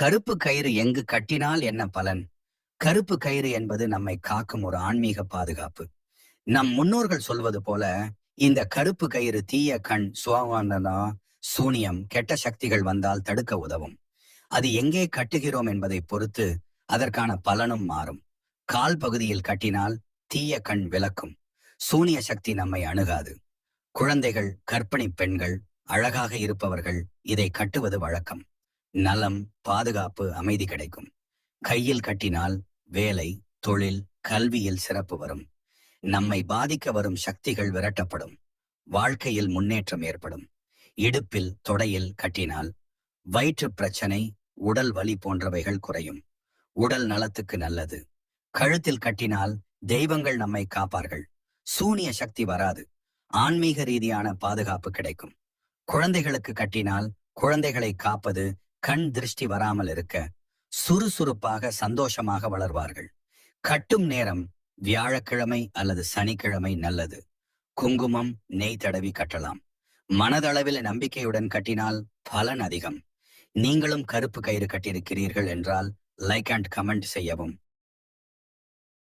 கருப்பு கயிறு எங்கு கட்டினால் என்ன பலன்? கருப்பு கயிறு என்பது நம்மை காக்கும் ஒரு ஆன்மீக பாதுகாப்பு. நம் முன்னோர்கள் சொல்வது போல இந்த கருப்பு கயிறு தீய கண் சுவாவானதா சூனியம் கெட்ட சக்திகள் வந்தால் தடுக்க உதவும். அது எங்கே கட்டுகிறோம் என்பதை பொறுத்து அதற்கான பலனும் மாறும். கால் பகுதியில் கட்டினால் தீய கண் விளக்கும். சூனிய சக்தி நம்மை அணுகாது. குழந்தைகள் கர்ப்பிணி பெண்கள் அழகாக இருப்பவர்கள் இதை கட்டுவது வழக்கம். நலம் பாதுகாப்பு அமைதி கிடைக்கும். கையில் கட்டினால் வேலை தொழில் கல்வியில் சிறப்பு வரும். நம்மை பாதிக்க வரும் சக்திகள் விரட்டப்படும். வாழ்க்கையில் முன்னேற்றம் ஏற்படும். இடுப்பில் தொடையில் கட்டினால் வயிற்று பிரச்சனை உடல் வலி போன்றவைகள் குறையும். உடல் நலத்துக்கு நல்லது. கழுத்தில் கட்டினால் தெய்வங்கள் நம்மை காப்பார்கள். சூனிய சக்தி வராது. ஆன்மீக ரீதியான பாதுகாப்பு கிடைக்கும். குழந்தைகளுக்கு கட்டினால் குழந்தைகளை காப்பது கண் திருஷ்டி வராமல் இருக்க சுறுசுறுப்பாக சந்தோஷமாக வளர்வார்கள். கட்டும் நேரம் வியாழக்கிழமை அல்லது சனிக்கிழமை நல்லது. குங்குமம் நெய் தடவி கட்டலாம். மனதளவில் நம்பிக்கையுடன் கட்டினால் பலன் அதிகம். நீங்களும் கருப்பு கயிறு கட்டியிருக்கிறீர்கள் என்றால் லைக் அண்ட் கமெண்ட் செய்யவும்.